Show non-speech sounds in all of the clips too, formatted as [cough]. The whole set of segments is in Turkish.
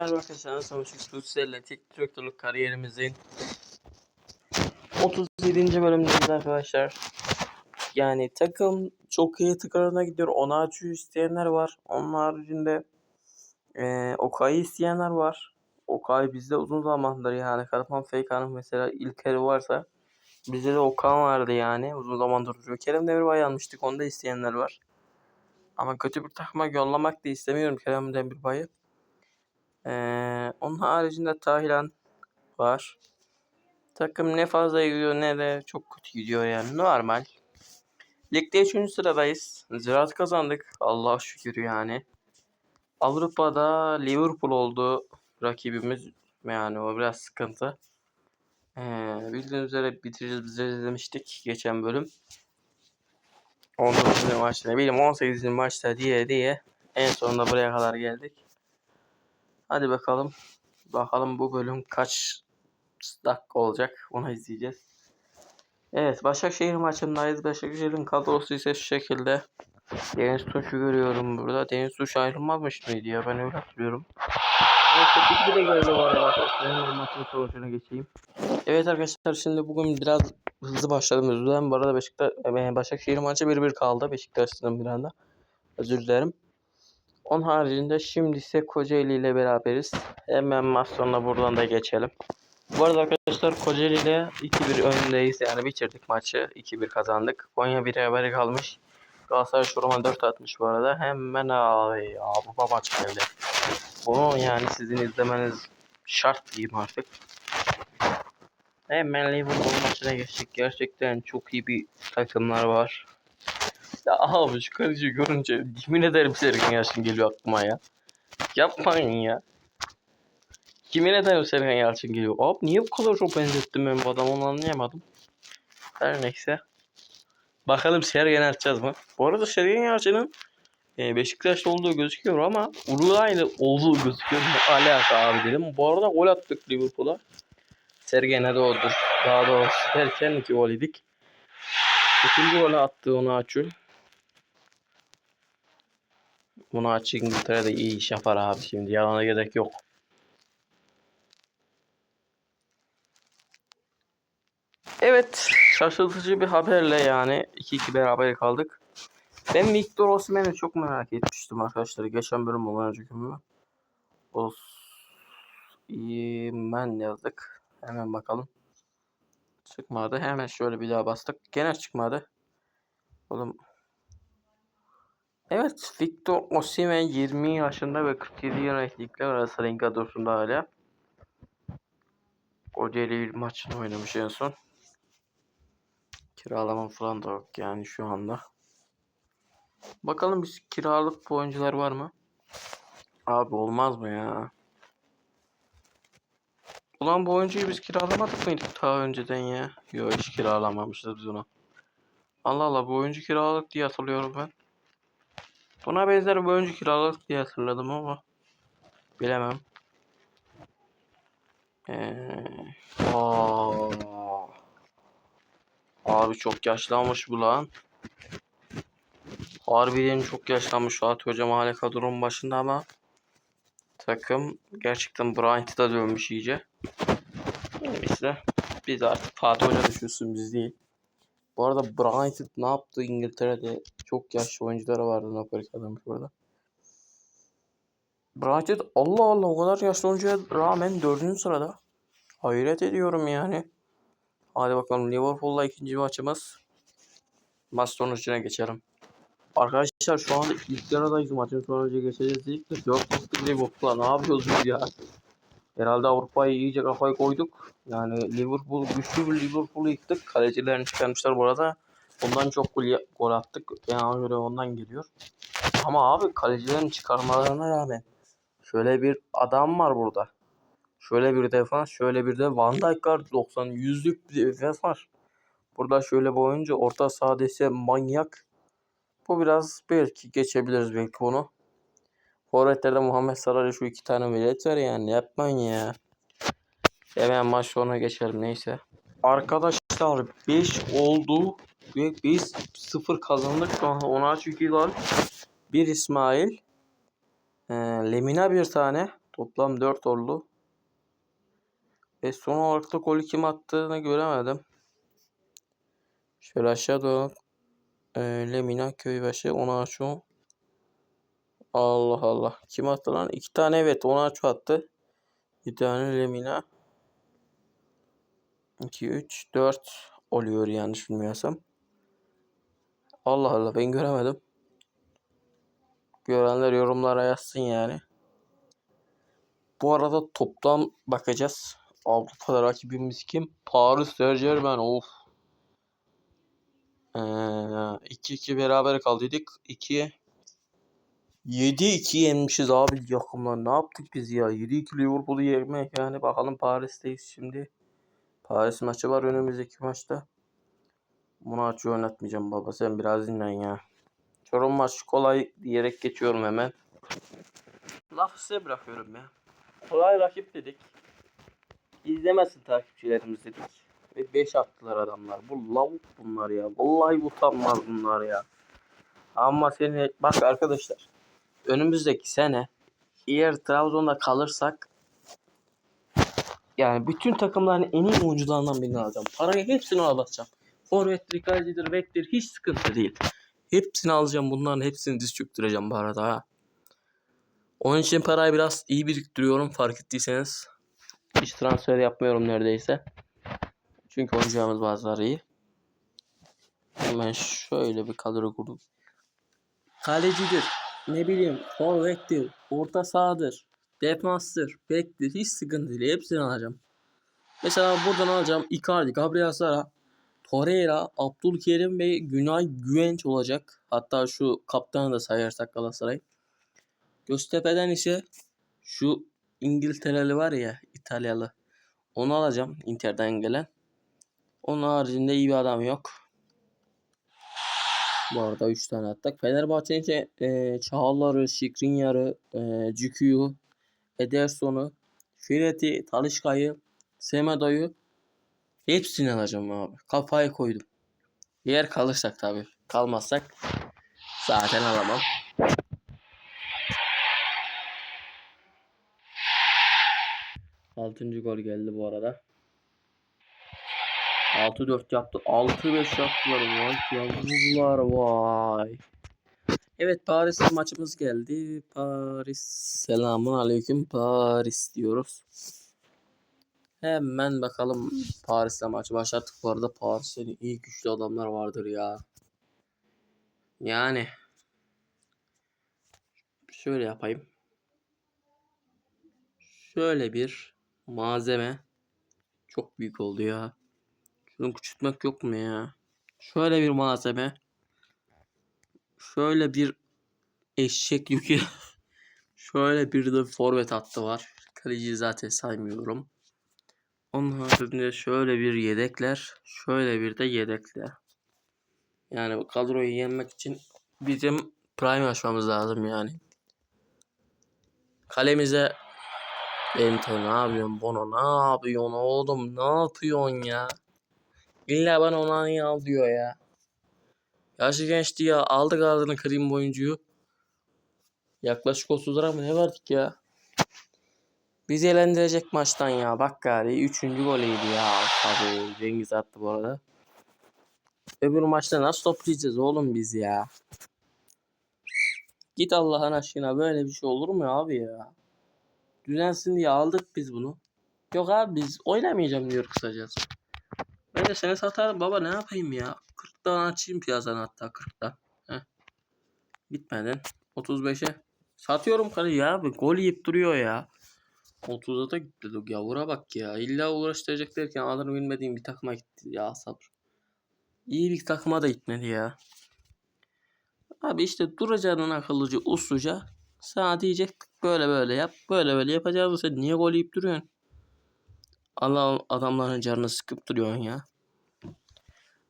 Merhaba arkadaşlar, Üstüsü'yle tek direktörlük kariyerimizin 37. bölümündeyiz arkadaşlar. Yani takım çok iyi tıklarına gidiyor. Ona açıyor isteyenler var. Onun haricinde e, Okay'ı isteyenler var. Okay bizde uzun zamandır yani. Karpan Feykan'ın mesela İlker'i varsa bizde de Okan vardı yani. Uzun zamandır duruyor. Kerem Demirbay almıştık. Onu da isteyenler var. Ama kötü bir takıma yollamak da istemiyorum Kerem Demirbay'ı. Ee, onun haricinde Tahlan var. Takım ne fazla gidiyor ne de çok kötü gidiyor yani normal. Ligde 3. sıradayız. Ziraat kazandık. Allah şükür yani. Avrupa'da Liverpool oldu rakibimiz. Yani o biraz sıkıntı. Ee, bildiğiniz üzere bitireceğiz biz de demiştik geçen bölüm. 19. maçta ne bileyim 18. maçta diye diye en sonunda buraya kadar geldik. Hadi bakalım. Bakalım bu bölüm kaç dakika olacak. Onu izleyeceğiz. Evet Başakşehir maçındayız. Başakşehir'in kadrosu ise şu şekilde. Deniz Tuş'u görüyorum burada. Deniz Tuş ayrılmazmış mıydı ya? Ben öyle hatırlıyorum. Evet arkadaşlar. Şimdi bugün biraz hızlı başladım. Özür dilerim. Bu arada Beşiktaş, e, Başakşehir maçı 1-1 kaldı. Beşiktaş'tan bir anda. Özür dilerim. Onun haricinde şimdi ise Kocaeli ile beraberiz. Hemen maç sonuna buradan da geçelim. Bu arada arkadaşlar Kocaeli ile 2-1 öndeyiz. Yani bitirdik maçı. 2-1 kazandık. Konya bir haberi kalmış. Galatasaray şu roman 4 atmış bu arada. Hemen abi Avrupa maçı geldi. Bunu yani sizin izlemeniz şart diyeyim artık. Hemen Liverpool maçına geçtik. Gerçekten çok iyi bir takımlar var. Ya abi şu karıcıyı görünce yemin ederim Sergen Yalçın geliyor aklıma ya. Yapmayın ya. Yemin ederim Sergen Yalçın geliyor. Abi niye bu kadar çok benzettim ben bu adamı onu anlayamadım. Her neyse. Bakalım Sergen açacağız mı? Bu arada Sergen Yalçın'ın e, Beşiktaş'ta olduğu gözüküyor ama Uruguay'da olduğu gözüküyor. Ne alaka abi dedim. Bu arada gol attık Liverpool'a. Sergen'e de odur. Daha doğrusu derken iki gol yedik. İkinci golü attı onu açıyor. Bunu açık İngiltere'de iyi iş yapar abi şimdi. Yalana gerek yok. Evet. Şaşırtıcı bir haberle yani 2-2 beraber kaldık. Ben Victor Osimhen'i çok merak etmiştim arkadaşlar. Geçen bölüm olan önceki bölüm. Osimhen yazdık. Hemen bakalım. Çıkmadı. Hemen şöyle bir daha bastık. Gene çıkmadı. Oğlum Evet, Victor Osimhen 20 yaşında ve 47 yönelikler arası renk kadrosunda hala. Kocaeli maçını oynamış en son. Kiralama falan da yok yani şu anda. Bakalım biz kiralık oyuncular var mı? Abi olmaz mı ya? Ulan bu oyuncuyu biz kiralamadık mıydık daha önceden ya? Yok hiç kiralamamışız biz onu. Allah Allah bu oyuncu kiralık diye hatırlıyorum ben. Buna benzer bir oyuncu kiraladık diye hatırladım ama bilemem. Ee. Abi çok yaşlanmış bu lan. Harbiden çok yaşlanmış Fatih Hocam hala kadronun başında ama takım gerçekten Bryant'ı da dönmüş iyice. Neyse biz artık Fatih Hoca düşünsün biz değil. Bu arada Bryant ne yaptı İngiltere'de çok yaşlı oyuncuları vardı Napoli kazanmış bu arada. Bryant Allah Allah o kadar yaşlı oyuncuya rağmen dördüncü sırada. Hayret ediyorum yani. Hadi bakalım Liverpool'la ikinci maçımız. Maç sonucuna geçelim. Arkadaşlar şu anda ilk yarıdayız maçın sonucu geçeceğiz dedik de 4 bastık Liverpool'a ne yapıyoruz biz ya? Herhalde Avrupa'yı iyice kafayı koyduk. Yani Liverpool güçlü bir Liverpool'u yıktık. Kalecilerini çıkarmışlar bu arada. Ondan çok gol, gol attık. Yani göre ondan geliyor. Ama abi kalecilerin çıkarmalarına rağmen şöyle bir adam var burada. Şöyle bir defans, şöyle bir de Van Dijk var. 90 yüzlük bir defans var. Burada şöyle bir oyuncu orta sahada ise manyak. Bu biraz belki geçebiliriz belki onu. Forvetlerde Muhammed Sarar'a şu iki tane velet var yani yapmayın ya. Hemen maç sonuna geçelim neyse. Arkadaşlar 5 oldu ve biz 0 kazandık. Şu an 10'a 2 gol. Bir İsmail. E, Lemina bir tane. Toplam 4 oldu. Ve son olarak da golü kim attığını göremedim. Şöyle aşağı doğru. Ee, Lemina Köybaşı Onaçu. Allah Allah. Kim attı lan? İki tane evet Onaçu attı. Bir tane Lemina. 2, 3, 4 oluyor yanlış bilmiyorsam. Allah Allah ben göremedim. Görenler yorumlara yazsın yani. Bu arada toplam bakacağız. Avrupa'da rakibimiz kim? Paris Saint Germain. Of. Ee, 2-2 beraber kaldıydık. 2 7-2 yenmişiz abi yakımlar. Ne yaptık biz ya? 7-2 Liverpool'u yemek yani. Bakalım Paris'teyiz şimdi. Paris maçı var önümüzdeki maçta. Bunu açı oynatmayacağım baba. Sen biraz dinlen ya. Çorum maç kolay diyerek geçiyorum hemen. Lafı size bırakıyorum ya. Kolay rakip dedik. İzlemesin takipçilerimiz dedik. Ve 5 attılar adamlar. Bu lavuk bunlar ya. Vallahi utanmaz bunlar ya. Ama seni bak arkadaşlar. Önümüzdeki sene eğer Trabzon'da kalırsak yani bütün takımların en iyi oyuncularından birini alacağım. Parayı hepsini ona basacağım. Forvettir, kalecidir, bektir hiç sıkıntı değil. Hepsini alacağım. Bunların hepsini diz çöktüreceğim bu arada ha. Onun için parayı biraz iyi biriktiriyorum fark ettiyseniz. Hiç transfer yapmıyorum neredeyse. Çünkü oyuncularımız bazıları iyi. Hemen şöyle bir kadro kurdum. Kalecidir, ne bileyim forvettir, orta sahadır, defanstır, bektir hiç sıkıntı değil. Hepsini alacağım. Mesela buradan alacağım Icardi, Gabriel Sara, Torreira, Abdülkerim ve Günay Güvenç olacak. Hatta şu kaptanı da sayarsak Galatasaray. Göztepe'den ise şu İngiltereli var ya İtalyalı. Onu alacağım Inter'den gelen. Onun haricinde iyi bir adam yok. Bu arada 3 tane attık. Fenerbahçe'nin e, Çağlar'ı, Şikrinyar'ı, e, Cükü'yü, Ederson'u, Firet'i, Talişka'yı, Semedo'yu hepsini alacağım abi. Kafaya koydum. Eğer kalırsak tabii. Kalmazsak zaten alamam. Altıncı gol geldi bu arada. 6-4 yaptı. 6-5 yaptılar. Vay yavrular vay. Evet Paris maçımız geldi. Paris. Selamun aleyküm Paris diyoruz. Hemen bakalım Paris'le maçı başlattık. Bu arada Paris'te iyi güçlü adamlar vardır ya. Yani. Şöyle yapayım. Şöyle bir malzeme. Çok büyük oldu ya. Şunu küçültmek yok mu ya? Şöyle bir malzeme. Şöyle bir eşek yükü. [laughs] Şöyle bir de forvet hattı var. Kaleciyi zaten saymıyorum. Onun haricinde şöyle bir yedekler. Şöyle bir de yedekler. Yani bu kadroyu yenmek için bizim prime açmamız lazım yani. Kalemize Bento ne yapıyorsun Bono ne yapıyorsun oğlum ne yapıyorsun ya? İlla bana ona al diyor ya. Yaşı gençti ya aldık ağzını kırayım bu oyuncuyu. Yaklaşık 30 lira mı ne verdik ya? Bizi eğlendirecek maçtan ya. Bak gari 3. golüydü ya. Tabii Cengiz attı bu arada. Öbür maçta nasıl toplayacağız oğlum biz ya? Git Allah'ın aşkına böyle bir şey olur mu abi ya? Düzensin diye aldık biz bunu. Yok abi biz oynamayacağım diyor kısacası. Ben de seni satarım baba ne yapayım ya? 40'tan açayım piyasanı hatta 40'tan. Heh. Bitmeden 35'e. Satıyorum karı ya. Gol yiyip duruyor ya. 30'a da gitti yavura bak ya. İlla uğraştıracak derken adını bilmediğim bir takıma gitti ya sabır. İyi bir takıma da gitmedi ya. Abi işte duracağının akıllıca usluca sana diyecek böyle böyle yap böyle böyle yapacağız sen niye gol yiyip duruyorsun? Allah adamların canını sıkıp duruyorsun ya.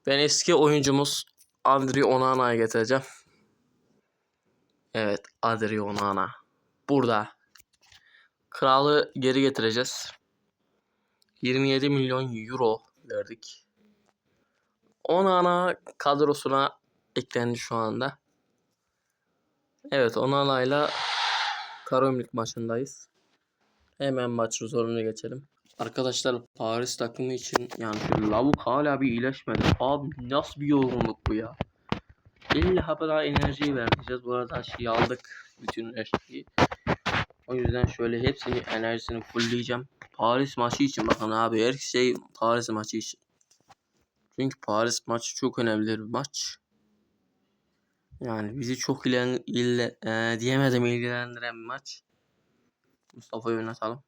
Ben eski oyuncumuz Andri Onana'ya getireceğim. Evet Adri Onana. Burada. Kralı geri getireceğiz. 27 milyon euro verdik. Onana kadrosuna eklendi şu anda. Evet Onana'yla Karomlik maçındayız. Hemen maçın sonuna geçelim. Arkadaşlar Paris takımı için yani şu lavuk hala bir iyileşmedi. Abi nasıl bir yorgunluk bu ya. İlla daha enerjiyi vereceğiz. Bu arada şeyi aldık. Bütün enerjiyi. O yüzden şöyle hepsini enerjisini fullleyeceğim. Paris maçı için bakın abi her şey Paris maçı için. Çünkü Paris maçı çok önemli bir maç. Yani bizi çok ilen, ille, e, diyemedim ilgilendiren bir maç. Mustafa'yı oynatalım.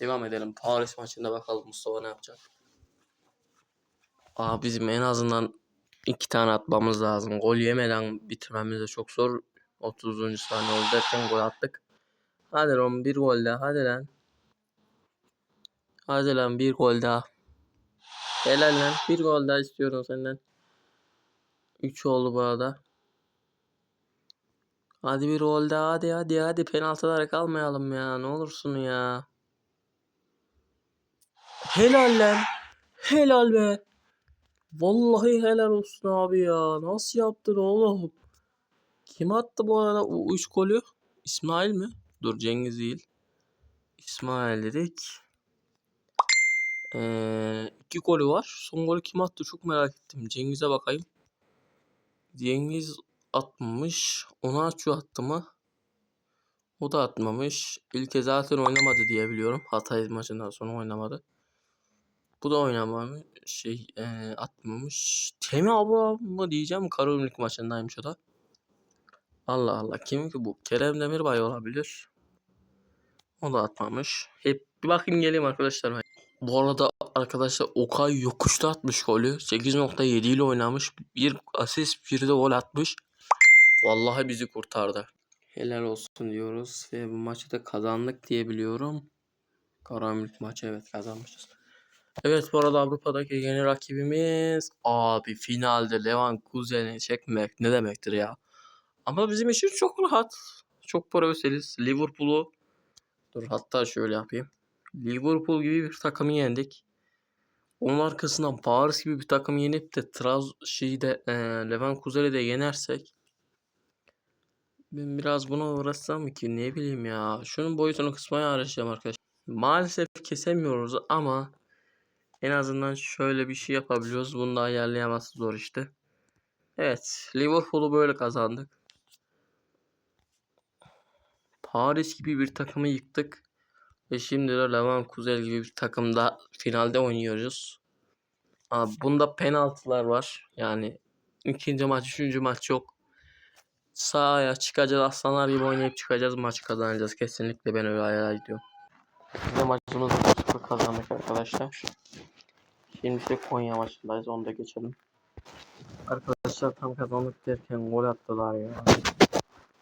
Devam edelim. Paris maçında bakalım Mustafa ne yapacak. Aa, bizim en azından iki tane atmamız lazım. Gol yemeden bitirmemiz de çok zor. 30. saniye oldu derken gol attık. Hadi lan bir gol daha. Hadi lan. Hadi lan bir gol daha. Helal lan. Bir gol daha istiyorum senden. 3 oldu bu arada. Hadi bir gol daha. Hadi hadi hadi. Penaltılara kalmayalım ya. Ne olursun ya. Helal lan. Helal be. Vallahi helal olsun abi ya. Nasıl yaptın oğlum? Kim attı bu arada o 3 golü? İsmail mi? Dur Cengiz değil. İsmail dedik. Ee, iki golü var. Son golü kim attı çok merak ettim. Cengiz'e bakayım. Cengiz atmamış. Onu açıyor attı mı? O da atmamış. İlke zaten oynamadı diye biliyorum. Hatay maçından sonra oynamadı. Bu da oynamamış. Şey e, atmamış. Temi abla mı diyeceğim. Karagümrük maçındaymış o da. Allah Allah. Kim ki bu? Kerem Demirbay olabilir. O da atmamış. Hep bir bakayım geleyim arkadaşlar. Bu arada arkadaşlar Okay yokuşta atmış golü. 8.7 ile oynamış. Bir asist bir de gol atmış. Vallahi bizi kurtardı. Helal olsun diyoruz ve bu maçı da kazandık diye. Karagümrük maçı evet kazanmışız. Evet bu arada Avrupa'daki yeni rakibimiz abi finalde Leverkusen'i çekmek ne demektir ya. Ama bizim için çok rahat. Çok profesyoneliz. Liverpool'u dur hatta şöyle yapayım. Liverpool gibi bir takımı yendik. Onun arkasından Paris gibi bir takımı yenip de Traz şeyi de e, Leverkusen'i de yenersek ben biraz buna uğraşsam ki ne bileyim ya. Şunun boyutunu kısmaya arayacağım arkadaşlar. Maalesef kesemiyoruz ama en azından şöyle bir şey yapabiliyoruz. Bunu da ayarlayamazsın zor işte. Evet. Liverpool'u böyle kazandık. Paris gibi bir takımı yıktık. Ve şimdi de Leverkusen gibi bir takımda finalde oynuyoruz. Abi bunda penaltılar var. Yani ikinci maç, üçüncü maç yok. Sahaya çıkacağız aslanlar gibi oynayıp çıkacağız maçı kazanacağız. Kesinlikle ben öyle hayal ediyorum. De maçımızı 1-0 kazandık arkadaşlar. Şimdi ise Konya maçındayız. Onu da geçelim. Arkadaşlar tam kazandık derken gol attılar ya.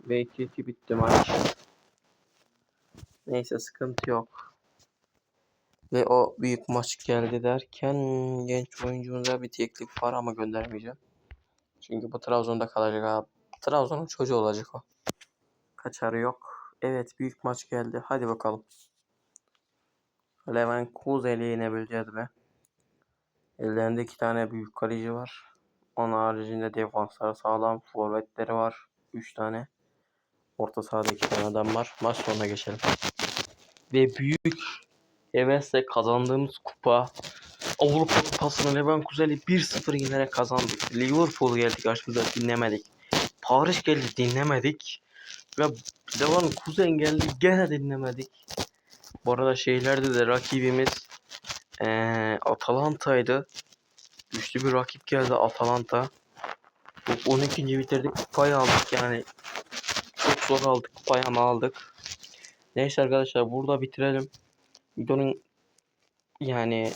Ve 2-2 bitti maç. Neyse sıkıntı yok. Ve o büyük maç geldi derken genç oyuncumuza bir teklif var ama göndermeyeceğim. Çünkü bu Trabzon'da kalacak abi. Trabzon'un çocuğu olacak o. Kaçarı yok. Evet büyük maç geldi. Hadi bakalım. Leverkusen'i yenebileceğiz be. Ellerinde iki tane büyük kaleci var. Onun haricinde defansları sağlam. Forvetleri var. Üç tane. Orta sahada iki tane adam var. Maç sonuna geçelim. Ve büyük hevesle kazandığımız kupa Avrupa Kupası'nı Leverkusen'i 1-0 yenerek kazandık. Liverpool geldi karşımıza dinlemedik. Paris geldi dinlemedik. Ve Leverkusen geldi gene dinlemedik. Bu arada şeylerde de rakibimiz ee, Atalanta'ydı. Güçlü bir rakip geldi Atalanta. 12. bitirdik kupayı aldık yani. Çok zor aldık kupayı ama aldık. Neyse arkadaşlar burada bitirelim. Videonun yani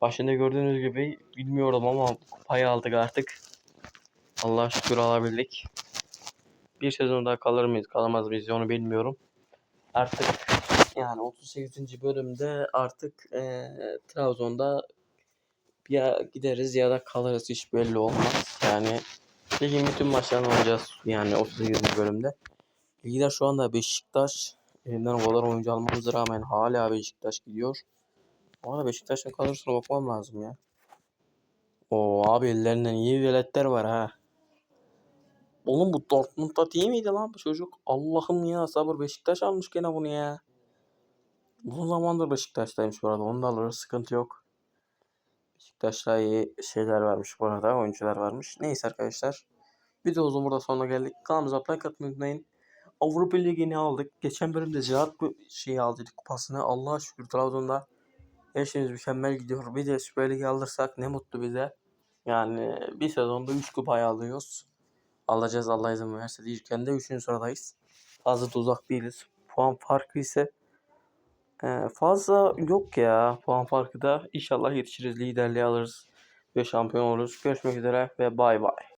başında gördüğünüz gibi bilmiyorum ama kupayı aldık artık. Allah şükür alabildik. Bir sezon daha kalır mıyız kalamaz mıyız onu bilmiyorum. Artık yani 38. bölümde artık e, Trabzon'da ya gideriz ya da kalırız hiç belli olmaz. Yani ligin bütün maçlarını oynayacağız yani 38. bölümde. Lider şu anda Beşiktaş. Elimden o kadar oyuncu almamıza rağmen hala Beşiktaş gidiyor. Ama Beşiktaş'ın kadrosuna bakmam lazım ya. O abi ellerinden iyi veletler var ha. Oğlum bu Dortmund'da değil miydi lan bu çocuk? Allah'ım ya sabır Beşiktaş almış gene bunu ya. Uzun zamandır Beşiktaş'taymış bu arada. Onu da alırız. Sıkıntı yok. Beşiktaş'ta iyi şeyler varmış bu arada. Oyuncular varmış. Neyse arkadaşlar. Videomuzun burada sonuna geldik. Kanalımıza like atmayı unutmayın. Avrupa Ligi'ni aldık. Geçen bölümde bu şeyi aldık kupasını. Allah'a şükür Trabzon'da her şeyimiz mükemmel gidiyor. Bir de Süper Lig'i alırsak ne mutlu bize. Yani bir sezonda 3 kupayı alıyoruz. Alacağız Allah izin verirse diyecekken de 3. sıradayız. Fazla da uzak değiliz. Puan farkı ise e, fazla yok ya. Puan farkı da inşallah yetişiriz. Liderliği alırız ve şampiyon oluruz. Görüşmek üzere ve bay bay.